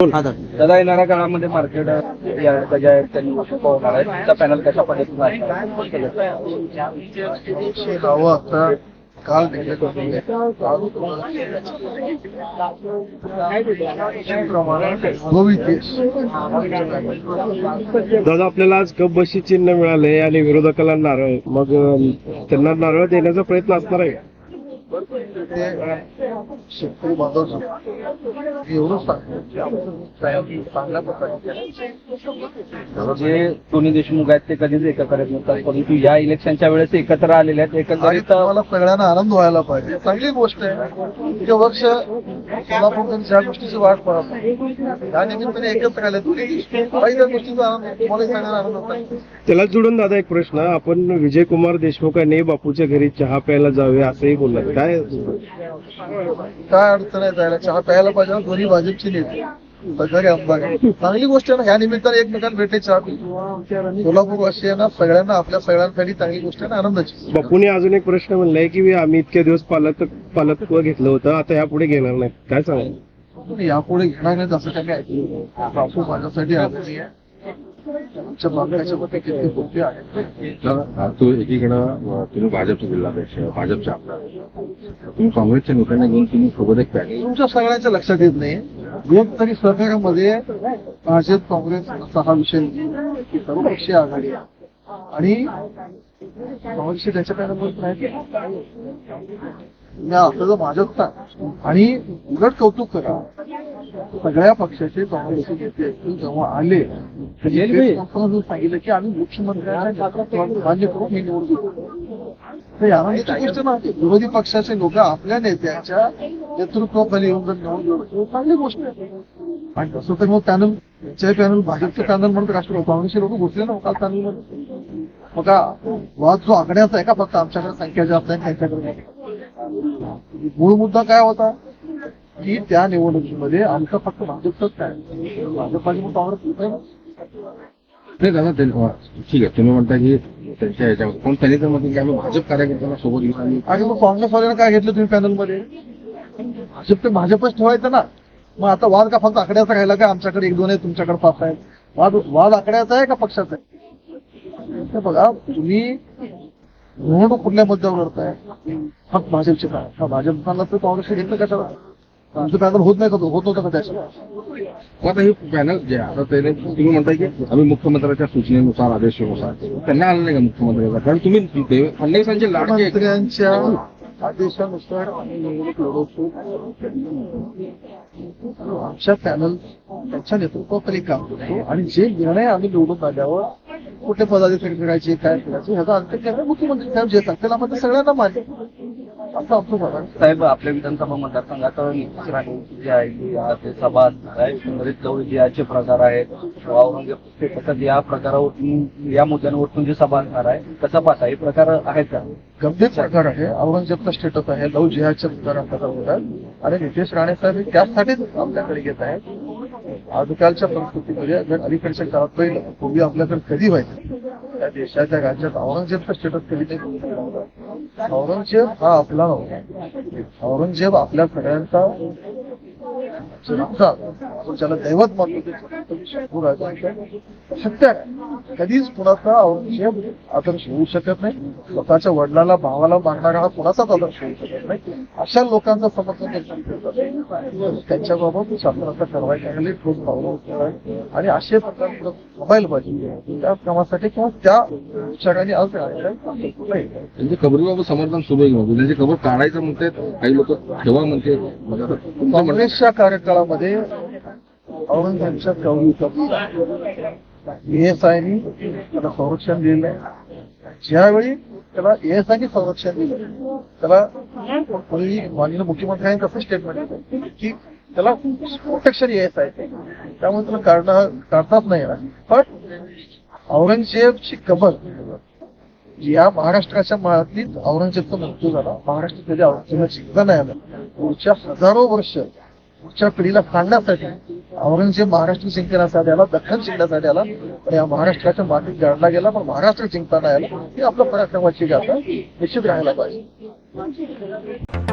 हा दादा. येणाऱ्या काळामध्ये मार्केट होणार आहे पॅनल कशा पद्धतीने आहे? आता काल दादा आपल्याला आज कप बशी चिन्ह मिळाले आणि विरोधकाला नारळ. मग त्यांना नारळ देण्याचा प्रयत्न असणार आहे. ते शेतकरी बांधव एवढंच सांगतो की आपण चांगल्या प्रकारे जे दोन्ही देशमुख आहेत ते कधीच एकत्र येत नसतात परंतु या इलेक्शनच्या वेळेस एकत्र आलेले आहेत. एकंदरीत तुम्हाला सगळ्यांना आनंद व्हायला पाहिजे. चांगली गोष्ट आहे. वर्ष सोलापूरकर ज्या गोष्टीची वाट पाहत होते, त्या निमित्ताने एकत्र आले त्या गोष्टीचा आनंद तुम्हाला सगळ्यांना आनंद होता. त्याला जोडून दादा एक प्रश्न आपण विजय कुमार देशमुखांनी बापूच्या घरी चहा प्यायला जावे असंही बोललात काय? काय अडचण आहे जायला? चहा प्यायला पाहिजे दोन्ही भाजपची नेते. चांगली गोष्ट आहे ना ह्या निमित्ताने एकमेकांना भेटे चहा पिऊ. सोलापूरवासियांना सगळ्यांना आपल्या सगळ्यांसाठी चांगली गोष्ट आहे ना आनंदाची. बापूने अजून एक प्रश्न म्हणलाय की आम्ही इतके दिवस पालक पालकत्व घेतलं होतं आता यापुढे घेणार नाही काय सांगाल? पण यापुढे घेणार नाही असं आहे बापू माझ्यासाठी आनंदी आहे. तो एकीकडं तुम्ही भाजपचे जिल्हाध्यक्ष भाजपचे आमदार. तुम्ही काँग्रेसच्या नेत्यांना घेऊन तुम्ही सोबत एक पॅकेज. तुमच्या सगळ्यांच्या लक्षात येत नाही. एक तरी सहकार्यामध्ये भाजप काँग्रेस असा हा विषय सर्वपक्षीय आघाडी. आणि काँग्रेसचे त्याच्या असं जर भाजपचा आणि उलट कौतुक करा. सगळ्या पक्षाचे काँग्रेसचे नेते जेव्हा आले सांगितलं की आम्ही मुख्यमंत्र्यांच्या नेतृत्वात मान्य करून ही निवडणूक आनंदाची गोष्ट ना विरोधी पक्षाचे लोक आपल्या नेत्यांच्या नेतृत्वाखाली येऊन जर निवडून गेले, चांगली गोष्ट आहे. आणि तसं तर मग पॅनल त्यांच्या पॅनल भाजपचं पॅनल म्हणून राष्ट्रवादी काँग्रेसचे लोक घुसले ना काल पॅनलमध्ये मग वाद जो आकड्याचा आहे का फक्त आमच्याकडे संख्या जास्त आहे त्यांच्याकडे. मूळ मुद्दा काय होता? की त्या निवडणुकीमध्ये आमचं फक्त भाजपचंच काय भाजपाने मग काँग्रेस. नाही दादा ते- ठीक आहे. तुम्ही म्हणता की त्यांच्या याच्यामध्ये पण त्यांनी तर म्हणते की आम्ही भाजप कार्यकर्त्यांना सोबत घेऊन आम्ही आणि मग काँग्रेसवाल्यांना काय घेतलं तुम्ही पॅनलमध्ये? भाजप ते भाजपच ठेवायचं ना. मग आता वाद का फक्त आकड्याचा राहिला का? आमच्याकडे एक दोन आहे तुमच्याकडे पाच आहेत. वाद वाद आकड्याचा आहे का पक्षाचा आहे? ते बघा तुम्ही निवडणूक कुठल्या मुद्द्यावर करताय फक्त भाजपचे काय का भाजपला तर काँग्रेसचे घेतलं कशाला? आमचं पॅनल होत नाही का? होत नव्हतं का त्याच्यावर? आता हे पॅनल जे आहे, आता त्याने तुम्ही म्हणताय की आम्ही मुख्यमंत्र्यांच्या सूचनेनुसार आदेशानुसार त्यांना आलं नाही का मुख्यमंत्र्यांचा कारण तुम्ही देव- फडणवीसांचे लाडके मंत्र्यांच्या आदेशानुसार आम्ही निवडणूक लढवतो आमच्या पॅनल त्यांच्या नेतृत्वाखाली काम करतो आणि जे निर्णय आम्ही निवडून आल्यावर कुठे पदाधिकारी करायचे काय करायचे ह्याचा अंतिम निर्णय मुख्यमंत्री साहेब जे सांगतील आम्हाला सगळ्यांना मान्य असं आमचं मत साहेब आपल्या विधानसभा मतदारसंघात नितीश राणे जे आहे ते सभा आहे एकंदरीत जे जे प्रकार आहेत औरंगजेब या प्रकारावर या मुद्द्यांवरून जी सभा असणार आहे कसा पाहता हे प्रकार आहेत का? गंभीर प्रकार आहे. औरंगजेबचा स्टेटस आहे लव जिहादच्या प्रकारांचा होतात आणि नितेश राणे साहेब हे आपल्याकडे येत आहेत. आजकालच्या परिस्थितीमध्ये जर अलीकडच्या काळात पहिलं पूर्वी आपल्याकडे कधी व्हायचं? त्या देशाच्या राज्यात औरंगजेबचा स्टेटस कधी नाही? औरंगजेब हा आपला औरंगजेब आपल्या सगळ्यांचा ज्याला दैवत मानतो सत्य. कधीच कुणाचा औरंगजेब आदर्श होऊ शकत नाही स्वतःच्या वडिलाला भावाला मानणारा हा कुणाचाच आदर्श होऊ शकत नाही अशा लोकांचं समर्थन. त्यांच्याबाबत शासनाचा कारवाई करायला ठोस पावलं आहे. आणि असे प्रकार थांबायला पाहिजे त्या कामासाठी किंवा त्या विचाराने आज. त्यांचे कबरीबाबत समर्थन सुरू आहे म्हणजे त्यांची कबर काढायचं म्हणतात काही लोक ठेवा म्हणते मग आता काळामध्ये औरंगजेबच्या एएसआयनी त्याला संरक्षण दिलेलं आहे. ज्यावेळी त्याला एएसआयनी संरक्षण दिलं त्याला कोणी माननीय मुख्यमंत्र्यांनी कसं स्टेटमेंट दिलं की त्याला प्रोटेक्शन एएसआय त्यामुळे त्याला काढणं काढताच नाही येणार. पण औरंगजेबची कबर या महाराष्ट्राच्या मातीत औरंगजेबचा मृत्यू झाला. महाराष्ट्रात त्याच्या औरंगजेबाची जिंकला नाही आलं. पुढच्या हजारो वर्ष पुढच्या पिढीला सांगण्यासाठी औरंगजेब महाराष्ट्र जिंकण्यासाठी आला दख्खन जिंकण्यासाठी आला पण या महाराष्ट्राच्या मातीत गाडला गेला पण महाराष्ट्र जिंकताना आला हे आपल्या पराक्रमाची गाथा निश्चित राहायला पाहिजे.